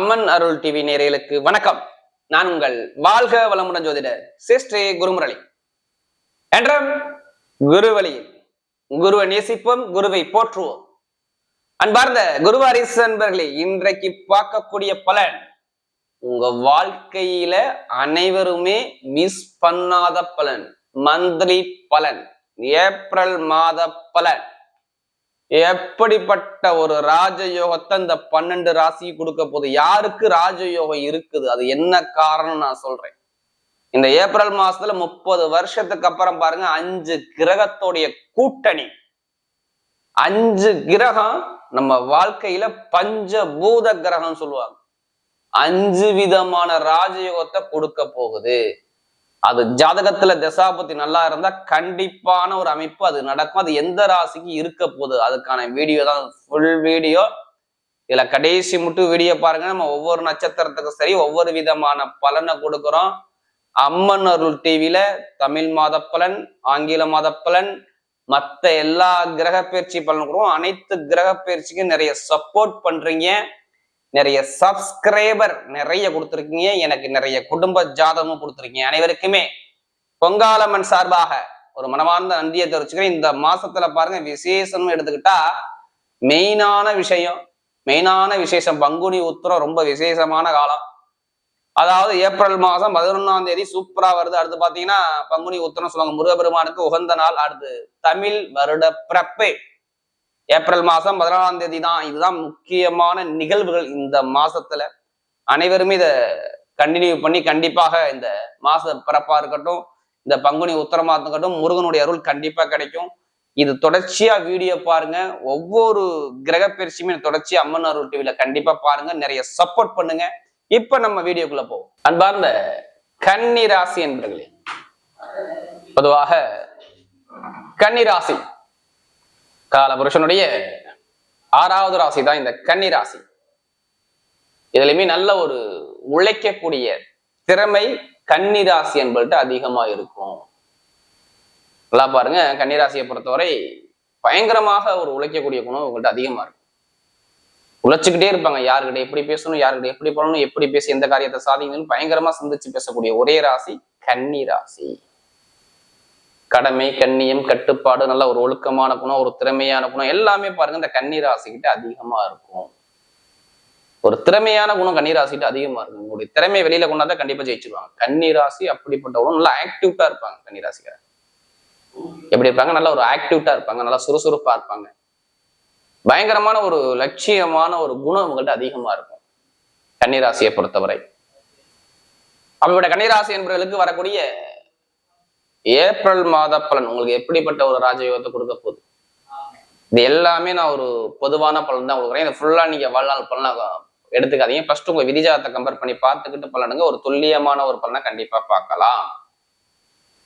அம்மன் அருள் TV நேரலுக்கு வணக்கம். நான் உங்கள் வாழ்க வளமுடன் ஜோதிடர் சிஸ்டே குருமுரளி. என்றும் குருவழியில் குருவை நேசிப்போம் குருவை போற்றுவோம். அன்பார்ந்த குருவாரிசு அன்பர்களே இன்றைக்கு பார்க்கக்கூடிய பலன் உங்க வாழ்க்கையில அனைவருமே மிஸ் பண்ணாத பலன் மந்த்லி பலன் ஏப்ரல் மாத பலன். எப்படிப்பட்ட ஒரு ராஜயோகத்தை இந்த பன்னெண்டு ராசிக்கு கொடுக்க போகுது? யாருக்கு ராஜயோகம் இருக்குது? அது என்ன காரணம் நான் சொல்றேன். இந்த ஏப்ரல் மாசத்துல முப்பது வருஷத்துக்கு அப்புறம் பாருங்க அஞ்சு கிரகத்தோடைய கூட்டணி. அஞ்சு கிரகம் நம்ம வாழ்க்கையில பஞ்சபூத கிரகம் சொல்லுவாங்க. அஞ்சு விதமான ராஜயோகத்தை கொடுக்க போகுது. அது ஜாதகத்துல தசாபதி நல்லா இருந்தா கண்டிப்பான ஒரு அமைப்பு அது நடக்கும். அது எந்த ராசிக்கு இருக்க போகுது? அதுக்கான வீடியோ தான். Full video. இதுல கடைசி மட்டும் வீடியோ பாருங்க. நம்ம ஒவ்வொரு நட்சத்திரத்துக்கும் சரி ஒவ்வொரு விதமான பலனை கொடுக்குறோம். அம்மன் அருள் டிவில தமிழ் மாத பலன் ஆங்கில மாத பலன் மற்ற எல்லா கிரக பயிற்சி பலன் கொடுக்கும் அனைத்து கிரக பயிற்சிக்கும் நிறைய சப்போர்ட் பண்றீங்க. நிறைய சப்ஸ்கிரைபர் நிறைய கொடுத்துருக்கீங்க. எனக்கு நிறைய குடும்ப ஜாதகமும் கொடுத்துருக்கீங்க. அனைவருக்குமே பொங்காலம்மன் சார்பாக ஒரு மனமார்ந்த நன்றியை தெரிவிச்சுக்கிறேன். இந்த மாசத்துல பாருங்க விசேஷம்னு எடுத்துக்கிட்டா மெயினான விஷயம் மெயினான விசேஷம். பங்குனி உத்திரம் ரொம்ப விசேஷமான காலம். அதாவது ஏப்ரல் மாதம் பதினொன்னாம் தேதி சூப்பரா வருது. அடுத்து பாத்தீங்கன்னா பங்குனி உத்திரம் சொல்லுவாங்க. முருகபெருமானுக்கு உகந்த நாள். அடுத்து தமிழ் வருட பிறப்பு. ஏப்ரல் மாதம் பதினாலாம் தேதி தான் இதுதான் முக்கியமான நிகழ்வுகள் இந்த மாசத்துல. அனைவருமே இதை கண்டினியூ பண்ணி கண்டிப்பாக இந்த மாச பிறப்பா இருக்கட்டும் இந்த பங்குனி உத்தரமா இருக்கட்டும் முருகனுடைய அருள் கண்டிப்பா கிடைக்கும். இது தொடர்ச்சியா வீடியோ பாருங்க. ஒவ்வொரு கிரக பயிற்சியுமே தொடர்ச்சியா அம்மன் அருள் டிவில கண்டிப்பா பாருங்க. நிறைய சப்போர்ட் பண்ணுங்க. இப்ப நம்ம வீடியோக்குள்ள போவோம். அன்பார்ந்த கன்னி ராசி என்பர்களே பொதுவாக கன்னி ராசி காலபுருஷனுடைய ஆறாவது ராசி தான் இந்த கன்னி ராசி. இதுலயுமே நல்ல ஒரு உழைக்கக்கூடிய திறமை கன்னி ராசி என்பது அதிகமா இருக்கும். நல்லா பாருங்க கன்னிராசியை பொறுத்தவரை பயங்கரமாக ஒரு உழைக்கக்கூடிய குணம் உங்கள்கிட்ட அதிகமா இருக்கும். உழைச்சுக்கிட்டே இருப்பாங்க யாருக்கிட்ட எப்படி பேசணும் யாருக்கிட்ட எப்படி பண்ணணும் எப்படி பேசி எந்த காரியத்தை சாதிக்கணும்னு பயங்கரமா சிந்திச்சு பேசக்கூடிய ஒரே ராசி கன்னி ராசி. கடமை கண்ணியம் கட்டுப்பாடு நல்ல ஒரு ஒழுக்கமான குணம் ஒரு திறமையான குணம் எல்லாமே பாருங்க இந்த கன்னிராசிக்கிட்ட அதிகமா இருக்கும். ஒரு திறமையான குணம் கன்னிராசிக்கிட்ட அதிகமா இருக்கும். உங்களுடைய திறமையை வெளியில கொண்டாந்தா கண்டிப்பா ஜெயிச்சிருவாங்க. கன்னிராசி அப்படிப்பட்ட குணம் நல்லா ஆக்டிவிட்டா இருப்பாங்க கன்னிராசிக்கார எப்படி இருப்பாங்க? நல்ல ஒரு ஆக்டிவ்டா இருப்பாங்க நல்லா சுறுசுறுப்பா இருப்பாங்க. பயங்கரமான ஒரு லட்சியமான ஒரு குணம் உங்கள்கிட்ட அதிகமா இருக்கும் கன்னிராசியை பொறுத்தவரை. அவங்களோட கன்னிராசி என்பவர்களுக்கு வரக்கூடிய ஏப்ரல் மாத பலன். உங்களுக்கு எப்படிப்பட்ட ஒரு ராஜயோகத்தை கொடுக்க போகுது? இது எல்லாமே நான் ஒரு பொதுவான பலன் தான் கொடுக்குறேன். இது ஃபுல்லா நீங்க வாழ்நாள் பலனாக எடுத்துக்காதீங்க. ஃபர்ஸ்ட் உங்க விதிஜாதத்தை கம்பேர் பண்ணி பார்த்துக்கிட்டு பலனுங்க. ஒரு துல்லியமான ஒரு பலனை கண்டிப்பா பார்க்கலாம்.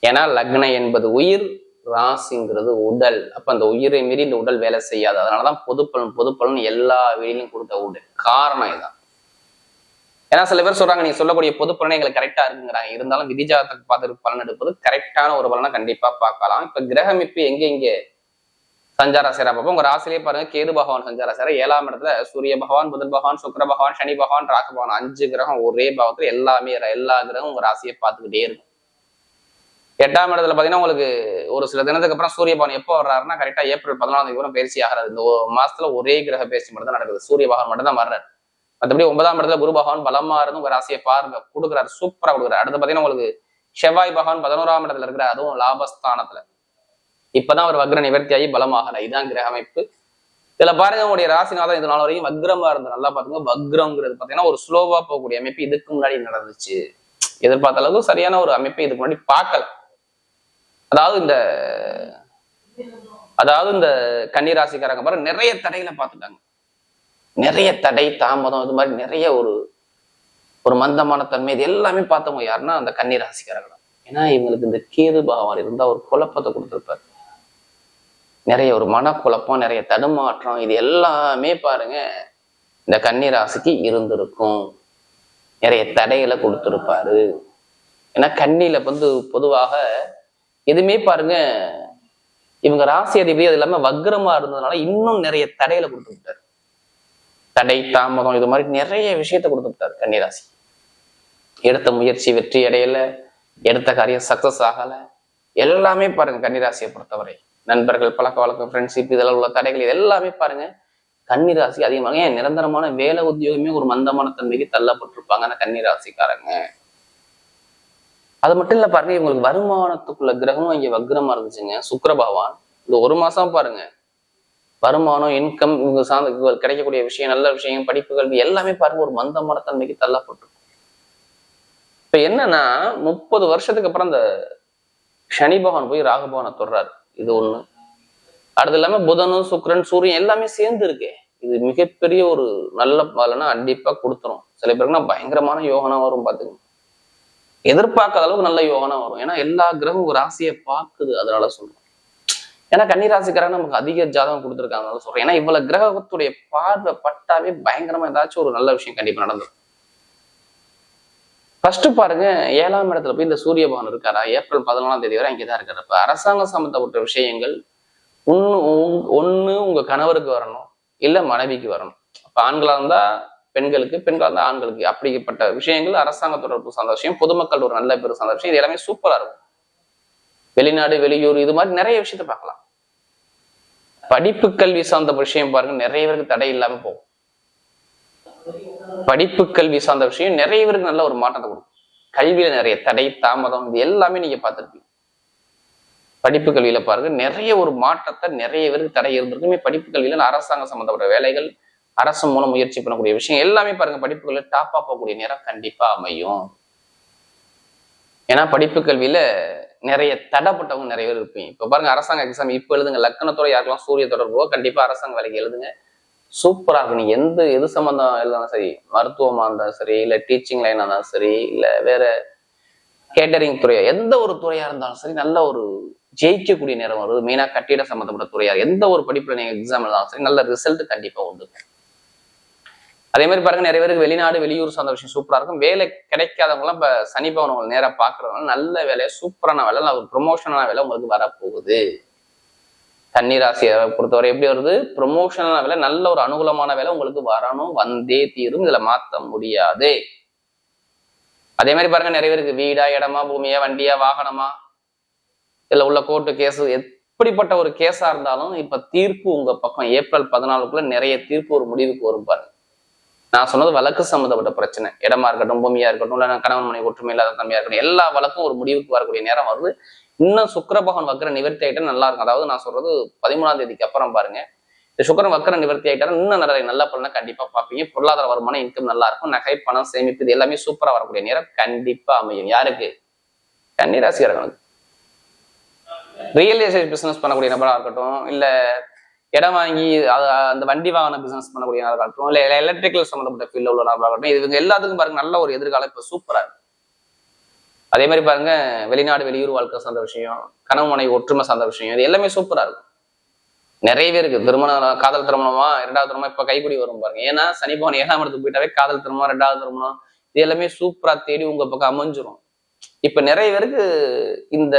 ஏன்னா லக்னம் என்பது உயிர் ராசிங்கிறது உடல். அப்ப அந்த உயிரை மீறி இந்த உடல் வேலை செய்யாது. அதனாலதான் பொது பலன் பொது பலன் எல்லா வீடிலும் கொடுத்த உடல் காரணம் இதுதான் ஏன்னா சில பேர் சொல்றாங்க நீங்க சொல்லக்கூடிய பொது பலனை எங்களுக்கு கரெக்டா இருக்குங்கிறாங்க. இருந்தாலும் விதிஜாதத்துக்கு பார்த்துட்டு பலன் எடுப்பது கரெக்டான ஒரு பலனை கண்டிப்பா பார்க்கலாம். இப்ப கிரகம் எங்க எங்க? சஞ்சார சேரா பார்ப்போம். உங்க ராசிலேயே பாருங்க கேது பகவான் சஞ்சார சேர. ஏழாம் இடத்துல சூரிய பகவான் புதன் பகவான் சுக்கர பகவான் சனி பகவான் ராகு பகவான். அஞ்சு கிரகம் ஒரே பாவத்துல எல்லாமே எல்லா கிரகம் உங்க ராசியை பார்த்துக்கிட்டே இருக்கும். எட்டாம் இடத்துல பாத்தீங்கன்னா உங்களுக்கு ஒரு சில தினத்துக்கு அப்புறம் சூரிய பகவான் எப்போ வர்றாருன்னா கரெக்டா ஏப்ரல் பதினாலாம் தேதி கூட பயிற்சி ஆகிறாரு இந்த ஒரு மாசத்துல ஒரே கிரக பயிற்சி மட்டும் தான் நடக்குது. சூரிய பகவான் மட்டும் தான் வர்றாரு. மற்றபடி ஒன்பதாம் இடத்துல குரு பகவான் பலமா இருந்து உங்க ராசியை பாருங்க. கொடுக்குறாரு. சூப்பரா கொடுக்குறாரு. அடுத்து பாத்தீங்கன்னா உங்களுக்கு செவ்வாய் பகவான் பதினோராம் இடத்துல இருக்கிற அதுவும் லாபஸ்தானத்துல. இப்பதான் ஒரு வக்ர நிவர்த்தியாகி பலமாகல. இதுதான் கிரக அமைப்பு. இதுல பாருங்க உங்களுடைய ராசிநாதன் இது நாள் வரைக்கும் வக்ரமா இருந்து நல்லா பாத்துங்க. வக்ரம்ங்கிறது பாத்தீங்கன்னா ஒரு ஸ்லோவா போகக்கூடிய அமைப்பு. இதுக்கு முன்னாடி நடந்துச்சு. எதிர்பார்த்த அளவுக்கு சரியான ஒரு அமைப்பை இதுக்கு முன்னாடி பார்க்கல. அதாவது இந்த அதாவது இந்த கன்னிராசிக்காரங்க பாருங்க நிறைய தடைகளை பார்த்துட்டாங்க. நிறைய தடை தாமதம் இது மாதிரி நிறைய ஒரு ஒரு மந்தமான தன்மை இது எல்லாமே பார்த்தவங்க யாருன்னா அந்த கன்னிராசிக்காரங்க தான் ஏன்னா இவங்களுக்கு இந்த கேது பாவம் இருந்தா ஒரு குழப்பத்தை கொடுத்துருப்பாரு. நிறைய ஒரு மனக்குழப்பம் நிறைய தடுமாற்றம் இது எல்லாமே பாருங்க இந்த கன்னிராசிக்கு இருந்திருக்கும். நிறைய தடைகளை கொடுத்துருப்பாரு. ஏன்னா கண்ணியில வந்து பொதுவாக எதுவுமே பாருங்க இவங்க ராசி அதிபதி அது இல்லாம வக்ரமா இருந்ததுனால இன்னும் நிறைய தடையில கொடுத்து தடை தாமதம் இது மாதிரி நிறைய விஷயத்த கொடுத்துட்டாரு கன்னிராசி. எடுத்த முயற்சி வெற்றி அடையல எடுத்த காரியம் சக்சஸ் ஆகல. எல்லாமே பாருங்க கன்னிராசியை பொறுத்தவரை. நண்பர்கள் பழக்க வழக்கம் ஃப்ரெண்ட்ஷிப் இதெல்லாம் உள்ள தடைகள் இது எல்லாமே பாருங்க கன்னிராசி அதிகமாக ஏன் நிரந்தரமான வேலை உத்தியோகமே ஒரு மந்தமான தன்மைக்கு தள்ளப்பட்டிருப்பாங்க அந்த கன்னிராசிக்காரங்க. அது மட்டும் இல்ல பாருங்க இவங்களுக்கு வருமானத்துக்குள்ள கிரகமும் இங்க வக்ரமா இருந்துச்சுங்க. சுக்கிர பகவான் இந்த ஒரு மாசம் பாருங்க வருமானம் இன்கம் இவங்க சார்ந்த இவங்க கிடைக்கக்கூடிய விஷயம் நல்ல விஷயம் படிப்பு கல்வி எல்லாமே பாருங்க ஒரு மந்தமான தன்மைக்கு தள்ளப்பட்டிருக்கும் இப்ப என்னன்னா முப்பது வருஷத்துக்கு அப்புறம் அந்த சனி பகவான் போய் ராகுபவனை தொடுறாரு. இது ஒண்ணு. அடுத்து இல்லாம புதனும் சுக்கரன் சூரியன் எல்லாமே சேர்ந்து இருக்கே. இது மிகப்பெரிய ஒரு நல்ல பலனை கண்டிப்பா கொடுத்துரும். சில பேருக்குனா பயங்கரமான யோகனா வரும் பாத்துங்க எதிர்பார்க்காத அளவுக்கு நல்ல யோகனா வரும். ஏன்னா எல்லா கிரகம் ஒரு ராசியை பார்க்குது அதனால சொல்றோம். ஏன்னா கன்னிராசிக்காரங்க நமக்கு அதிக ஜாதகம் கொடுத்துருக்காங்க. சொல்றேன். ஏன்னா இவ்வளவு கிரகத்துடைய பார்வை பட்டாவே பயங்கரமா ஏதாச்சும் ஒரு நல்ல விஷயம் கண்டிப்பா நடந்தது. ஃபர்ஸ்ட் பாருங்க ஏழாம் இடத்துல போய் இந்த சூரிய பகவான் இருக்காரா? ஏப்ரல் பதினாலாம் தேதி வரை அங்கேதான் இருக்காரு. அப்ப அரசாங்கம் சம்பந்தப்பட்ட விஷயங்கள் ஒன்னு ஒண்ணு உங்க கணவருக்கு வரணும் இல்ல மனைவிக்கு வரணும். அப்ப ஆண்களா இருந்தா பெண்களுக்கு பெண்களா இருந்தா ஆண்களுக்கு. அப்படிப்பட்ட விஷயங்கள் அரசாங்க தொடர்பு சார்ந்த விஷயம் பொதுமக்கள் ஒரு நல்ல பேர் சார்ந்த விஷயம் இது எல்லாமே சூப்பரா இருக்கும். வெளிநாடு வெளியூர் இது மாதிரி நிறைய விஷயத்த பார்க்கலாம். படிப்பு கல்வி சார்ந்த விஷயம் பாருங்க நிறைய பேருக்கு தடை இல்லாம போகும். படிப்பு கல்வி சார்ந்த விஷயம் நிறைய பேருக்கு நல்ல ஒரு மாற்றத்தை கொடுக்கும். கல்வியில நிறைய தடை தாமதம் இது எல்லாமே நீங்க பார்த்துருப்பீங்க. படிப்பு கல்வியில பாருங்க நிறைய ஒரு மாற்றத்தை நிறைய பேருக்கு தடை இருந்திருக்குமே. படிப்பு கல்வியில அரசாங்கம் சம்பந்தப்பட்ட வேலைகள் அரசு மூலம் முயற்சி பண்ணக்கூடிய விஷயம் எல்லாமே பாருங்க படிப்பு டாப் டாப்பா போகக்கூடிய நேரம் கண்டிப்பா அமையும். ஏன்னா படிப்பு கல்வியில நிறைய தடைப்பட்டவங்க நிறைய பேர் இருப்பீங்க. இப்போ பாருங்க அரசாங்க எக்ஸாம் இப்போ எழுதுங்க. லக்கணத்தோட யாருக்கெல்லாம் சூரிய தொடர்போ கண்டிப்பாக அரசாங்க வேலைக்கு எழுதுங்க. சூப்பராக இருக்கும். நீங்கள் எந்த எது சம்மந்தம் எழுதாலும் சரி மருத்துவமாக இருந்தாலும் சரி இல்லை டீச்சிங் லைனாக இருந்தாலும் சரி இல்லை வேற கேட்டரிங் துறையா எந்த ஒரு துறையாக இருந்தாலும் சரி நல்ல ஒரு ஜெயிக்கக்கூடிய நேரம் வருது. மெயினாக கட்டிட சம்மந்தப்பட்ட துறையாக எந்த ஒரு படிப்பில் நீங்கள் எக்ஸாம் எழுதாலும் சரி நல்ல ரிசல்ட் கண்டிப்பாக உண்டு. அதே மாதிரி பாருங்க நிறைய பேருக்கு வெளிநாடு வெளியூர் சார்ந்த விஷயம் சூப்பரா இருக்கும். வேலை கிடைக்காதவங்களாம் இப்ப சனி பவனவங்களை நேரம் நேரா நல்ல வேலையை சூப்பரான வேலை ஒரு ப்ரொமோஷனான வேலை உங்களுக்கு வரப்போகுது. தண்ணி ராசியை பொறுத்தவரை எப்படி வருது? ப்ரொமோஷனான வேலை நல்ல ஒரு அனுகூலமான வேலை உங்களுக்கு வரணும். வந்தே தீரும். இதுல மாத்த முடியாது. அதே மாதிரி பாருங்க நிறைய பேருக்கு வீடா இடமா பூமியா வண்டியா வாகனமா இதுல உள்ள கோர்ட்டு கேஸ் எப்படிப்பட்ட ஒரு கேஸா இருந்தாலும் இப்ப தீர்ப்பு உங்க பக்கம் ஏப்ரல் பதினாலுக்குள்ள நிறைய தீர்ப்பு ஒரு முடிவுக்கு வரும் பாருங்க. நான் சொன்னது வழக்கு சம்மந்தப்பட்ட பிரச்சனை. இடமா இருக்கட்டும் பூமியா இருக்கட்டும் இல்ல கணவன் மனைவி ஒற்றுமை இல்லாத தன்மையா இருக்கட்டும் எல்லா வழக்கும் ஒரு முடிவுக்கு வரக்கூடிய நேரம் வருது. இன்னும் சுக்கர பகவான் வக்கர நிவர்த்தி ஆகிட்டா நல்லா இருக்கும். அதாவது நான் சொல்றது பதிமூணாம் தேதிக்கு அப்புறம் பாருங்க. இந்த சுக்கரன் வக்கர நிவர்த்தி ஆகிட்டா இன்னும் நிறைய நல்ல பலனை கண்டிப்பா பார்ப்பீங்க. பொருளாதார வருமானம் இன்கம் நல்லா இருக்கும். நகை பணம் சேமிப்பு இது எல்லாமே சூப்பரா வரக்கூடிய நேரம் கண்டிப்பா அமையும். யாருக்கு? கன்னிராசிக்காரர்களுக்கு. ரியல் எஸ்டேட் பிசினஸ் பண்ணக்கூடிய நபரா இருக்கட்டும் இல்ல இடம் வாங்கி அந்த வண்டி வாகன பிசினஸ் பண்ணக்கூடிய நபராக இல்லை இல்ல எலக்ட்ரிக்கல் சம்மந்தப்பட்ட ஃபீல்ட்ல உள்ள நபராக இவங்க எல்லாத்துக்கும் பாருங்க நல்ல ஒரு எதிர்காலம் இப்போ சூப்பராக இருக்கு. அதே மாதிரி பாருங்க வெளிநாடு வெளியூர் வாழ்க்கை சார்ந்த விஷயம் கனவு மனைவி ஒற்றுமை சார்ந்த விஷயம் இது எல்லாமே சூப்பரா இருக்கும் நிறைய பேருக்கு திருமணம் காதல் திருமணமா இரண்டாவது திருமணம் இப்ப கைக்குடி வரும் பாருங்க. ஏன்னா சனி பவன் ஏழாம் இடத்துக்கு போயிட்டாவே காதல் திருமணம் ரெண்டாவது திருமணம் இது எல்லாமே சூப்பரா தேடி உங்க பக்கம் அமைஞ்சிரும். இப்ப நிறைய பேருக்கு இந்த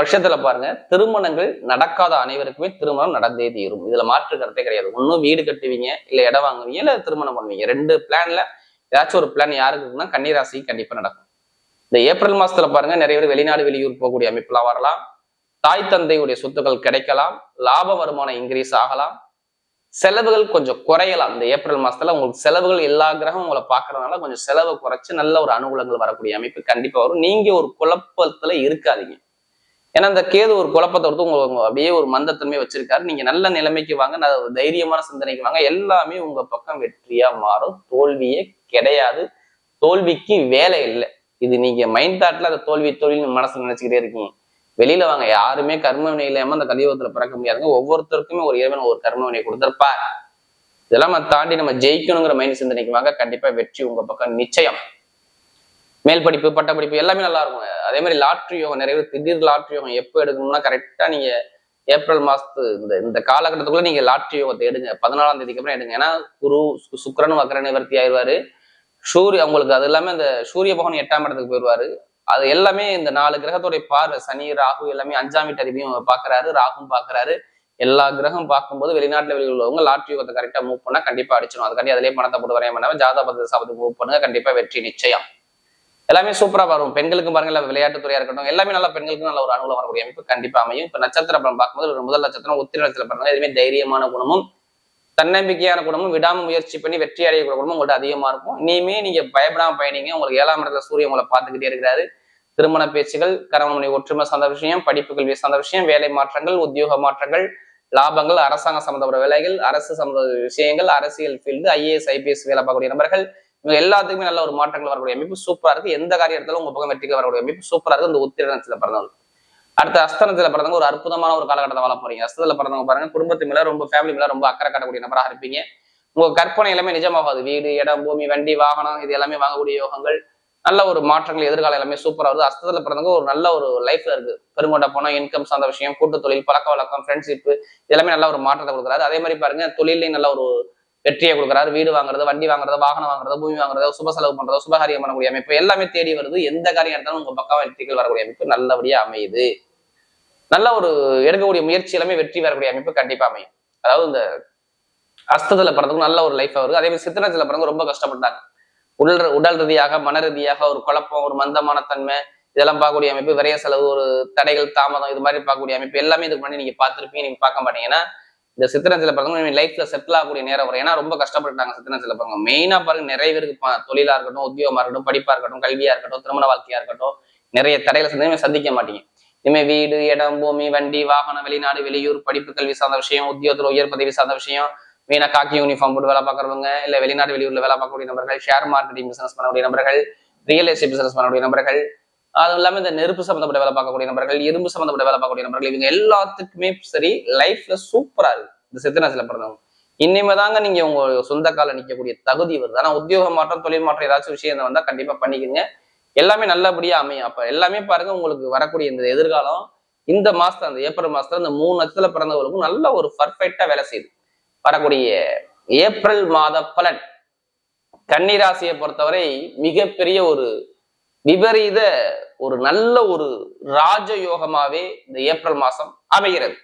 வருஷத்துல பாருங்க திருமணங்கள் நடக்காத அனைவருக்குமே திருமணம் நடந்தே தீரும். இதுல மாற்று கருத்தே கிடையாது. ஒன்னும் வீடு கட்டுவீங்க இல்ல இடம் வாங்குவீங்க இல்ல திருமணம் பண்ணுவீங்க. ரெண்டு பிளான்ல ஏதாச்சும் ஒரு பிளான் யாருக்கு இருக்குன்னா கன்னிராசி கண்டிப்பா நடக்கும். இந்த ஏப்ரல் மாசத்துல பாருங்க நிறைய பேர் வெளிநாடு வெளியூர் போகக்கூடிய அமைப்புலாம் வரலாம். தாய் தந்தையுடைய சொத்துக்கள் கிடைக்கலாம். லாப வருமானம் இன்க்ரீஸ் ஆகலாம். செலவுகள் கொஞ்சம் குறையலாம். இந்த ஏப்ரல் மாசத்துல உங்களுக்கு செலவுகள் எல்லா கிரகம் உங்களை பாக்குறதுனால கொஞ்சம் செலவை குறைச்சு நல்ல ஒரு அனுகூலங்கள் வரக்கூடிய அமைப்பு கண்டிப்பா வரும். நீங்க ஒரு குழப்பத்துல இருக்காதீங்க. ஏன்னா அந்த கேது ஒரு குழப்பத்தை வந்து உங்களுக்கு அப்படியே ஒரு மந்தத்தன்மை வச்சிருக்காரு. நீங்க நல்ல நிலைமைக்கு வாங்க நல்ல ஒரு தைரியமான சிந்தனைக்கு வாங்க. எல்லாமே உங்க பக்கம் வெற்றியா மாறும். தோல்வியே கிடையாது. தோல்விக்கு வேலை இல்லை. இது நீங்க மைண்ட் தாட்ல அந்த தோல்வி தோல்வி மனசுல நினைச்சுக்கிட்டே இருக்கீங்க. வெளியில வாங்க. யாருமே கர்ம வினை இல்லாம அந்த கலியுகத்துல பிறக்க முடியாதுங்க. ஒவ்வொருத்தருக்குமே ஒரு இறைவன் ஒரு கர்ம வினை கொடுத்திருப்பா இதெல்லாம் நம்ம தாண்டி நம்ம ஜெயிக்கணுங்கிற மைண்ட் சிந்தனைக்கு வாங்க. கண்டிப்பா வெற்றி உங்க பக்கம் நிச்சயம். மேல் படிப்பு பட்டப்படிப்பு எல்லாமே நல்லா இருக்கும். அதே மாதிரி லாட்ரி யோகம் நிறைய பேர் திடீர் லாட்ரி யோகம் எப்போ எடுக்கணும்னா கரெக்டாக நீங்கள் ஏப்ரல் மாசத்து இந்த இந்த காலகட்டத்துக்குள்ள நீங்க லாட்ரி யோகத்தை எடுங்க. பதினாலாம் தேதிக்கு அப்புறம் எடுங்க. ஏன்னா குரு சு- வக்கர நிவர்த்தி ஆயிடுவாரு. சூரிய அவங்களுக்கு அது எல்லாமே இந்த சூரிய பகவான் எட்டாம் இடத்துக்கு போயிடுவாரு. அது எல்லாமே இந்த நாலு கிரகத்துடைய பார்வை சனி ராகு எல்லாமே அஞ்சாம் வீட்டு அதிபதியும் பாக்குறாரு ராகும் பாக்குறாரு எல்லா கிரகம் பார்க்கும்போது வெளிநாட்டுல வெளியில் உள்ளவங்க லாட்ரி யோகத்தை கரெக்டா மூவ் பண்ணா கண்டிப்பா அடிச்சிடும் அதுக்காண்டி அதிலேயே பணத்தை போட்டு வரைய பண்ணாம ஜாதக பத்திர சாபத்துக்கு மூவ் பண்ணுங்க. கண்டிப்பா வெற்றி நிச்சயம். எல்லாமே சூப்பரா வரும். பெண்களுக்கும் பாருங்க விளையாட்டுத்துறையாக விளையாட்டுத்துறையா இருக்கட்டும் எல்லாமே நல்லா பெண்களுக்கு நல்ல ஒரு அனுகூலம் வரக்கூடிய அமைப்பு கண்டிப்பா அமையும். இப்ப நட்சத்திர படம் பார்க்கும்போது ஒரு முதல் நட்சத்திரம் உத்திர நட்சத்திரம் பாருங்க எதுவுமே தைரியமான குணமும் தன்னம்பிக்கையான குணமும் விடாம முயற்சி பண்ணி வெற்றி அடையக்கூடிய குணமும் உங்கள்கிட்ட அதிகமா இருக்கும். இனிமே நீங்க பயப்படாம பயணிங்க. உங்களுக்கு ஏழாம் இடத்துல சூரியன் உங்களை பார்த்துக்கிட்டே இருக்கிறாரு. திருமண பேச்சுகள் கரமணி ஒற்றுமை சார்ந்த விஷயம் படிப்பு கல்வி சார்ந்த விஷயம் வேலை மாற்றங்கள் உத்தியோக மாற்றங்கள் லாபங்கள் அரசாங்க சம்பந்தப்பட்ட வேலைகள் அரசு சம்பந்த விஷயங்கள் அரசியல் ஃபீல்டு ஐஏஎஸ் ஐபிஎஸ் வேலை பார்க்கக்கூடிய நபர்கள் இவங்க எல்லாத்துக்குமே நல்ல ஒரு மாற்றங்கள் வரக்கூடிய அமைப்பு சூப்பரா இருக்கு. எந்த காரியத்திலும் உங்க பக்கம் வெற்றிகள் வரக்கூடிய அமைப்பு சூப்பரா இருக்கு. இந்த உத்திரத்துல பிறந்தவங்க. அடுத்த அஸ்தனத்துல பிறந்தவங்க ஒரு அற்புதமான ஒரு காலகட்டத்தை வாழ போறீங்க. அஸ்தத்துல பிறந்தவங்க பாருங்க குடும்பத்து மேல ரொம்ப ஃபேமிலி மேல ரொம்ப அக்கறை காட்டக்கூடிய நபராக இருப்பீங்க. உங்க கற்பனை எல்லாமே நிஜமாகாது. வீடு இடம் பூமி வண்டி வாகனம் இது எல்லாமே வாங்கக்கூடிய யோகங்கள் நல்ல ஒரு மாற்றங்கள் எதிர்காலம் எல்லாமே சூப்பரா வருது. அஸ்தத்துல பிறந்தவங்க ஒரு நல்ல ஒரு லைஃப்ல இருக்கு. பெருங்கொண்ட போனா இன்கம் சார்ந்த விஷயம் கூட்டு தொழில் பழக்க வழக்கம் ஃப்ரெண்ட்ஷிப் எல்லாமே நல்ல ஒரு மாற்றத்தை கொடுக்குறாரு. அதே மாதிரி பாருங்க தொழிலையும் நல்ல ஒரு வெற்றியை கொடுக்குறாரு வீடு வாங்குறது வண்டி வாங்குறது வாகனம் வாங்குறது பூமி வாங்குறது சுப செலவு பண்றதோ சுபகாரியம் பண்ணக்கூடிய அமைப்பு. எல்லாமே தேடி வருது. எந்த காரியம் எடுத்தாலும் உங்க பக்கம் வெற்றிகள் வரக்கூடிய அமைப்பு நல்லபடியா அமையுது. நல்ல ஒரு எடுக்கக்கூடிய முயற்சி எல்லாமே வெற்றி வரக்கூடிய அமைப்பு கண்டிப்பா அமையும். அதாவது இந்த அஸ்தத்துல பிறந்தவங்க நல்ல ஒரு லைஃப் வருது. அதே மாதிரி சித்திரத்துல பிறந்தவங்க ரொம்ப கஷ்டப்பட்டாங்க. உடல் உடல் ரீதியாக மன ரீதியாக ஒரு குழப்பம் ஒரு மந்தமான தன்மை இதெல்லாம் பார்க்கக்கூடிய அமைப்பு விரைய செலவு ஒரு தடைகள் தாமதம் இது மாதிரி பார்க்கக்கூடிய அமைப்பு எல்லாமே இதுக்கு முன்னாடி நீங்க பார்த்துருப்பீங்க. நீங்க பார்க்க மாட்டீங்கன்னா இந்த சித்திரத்துல பிறந்தவங்க லைஃப்ல செட்டில் ஆகக்கூடிய நேரம் வரும் ஏன்னா ரொம்ப கஷ்டப்பட்டுட்டாங்க சித்திரத்துல பிறங்க மெயினா பாருங்க நிறைய பேருக்கு தொழிலாக தொழிலா இருக்கட்டும் உத்தியோகமா இருக்கட்டும் படிப்பா இருக்கட்டும் கல்வியா இருக்கட்டும் திருமண வாழ்க்கையா இருக்கட்டும் நிறைய தடையில சந்திமே சந்திக்க மாட்டீங்க. இனிமே வீடு இடம் பூமி வண்டி வாகனம் வெளிநாடு வெளியூர் படிப்பு கல்வி சார்ந்த விஷயம் உத்தியோகத்தில் உயர் பதவி சார்ந்த விஷயம் மெயினா காக்கி யூனிஃபார்ம் போட்டு வேலை பார்க்கறவங்க இல்ல வெளிநாடு வெளியூர்ல வேலை பார்க்கக்கூடிய நபர்கள் ஷேர் மார்க்கெட்டிங் பிசினஸ் பண்ணக்கூடிய நபர்கள் ரியல் எஸ்டேட் பிசினஸ் பண்ணக்கூடிய நபர்கள் அதுவும் இல்லாம இந்த நெருப்பு சம்பந்தப்பட்ட வேலை பார்க்கக்கூடிய நபர்கள் இரும்பு சம்பந்தப்பட்ட வேலை பார்க்கக்கூடிய நபர்கள் இவங்க எல்லாத்துக்குமே சரி லைஃப்ல சூப்பரா இருக்கு. இந்த சித்தனசில பிறந்தவங்க. இனிமே தாங்க நீங்க உங்க சொந்த கால நிக்கக்கூடிய தகுதி வருது. ஆனா உத்தியோக மாற்றம் தொழில் மாற்றம் ஏதாச்சும் விஷயம் வந்தா கண்டிப்பா பண்ணிக்கோங்க. எல்லாமே நல்லபடியா அமையும். அப்ப எல்லாமே பாருங்க உங்களுக்கு வரக்கூடிய இந்த எதிர்காலம் இந்த மாசத்துல அந்த ஏப்ரல் மாசத்துல இந்த மூணு நட்சத்திர பிறந்தவர்களுக்கும் நல்ல ஒரு பர்ஃபெக்டா வேலை செய்யுது. வரக்கூடிய ஏப்ரல் மாத பலன். கன்னிராசியை பொறுத்தவரை மிகப்பெரிய ஒரு விபரீத ஒரு நல்ல ஒரு ராஜயோகமாவே இந்த ஏப்ரல் மாசம் அமைகிறது.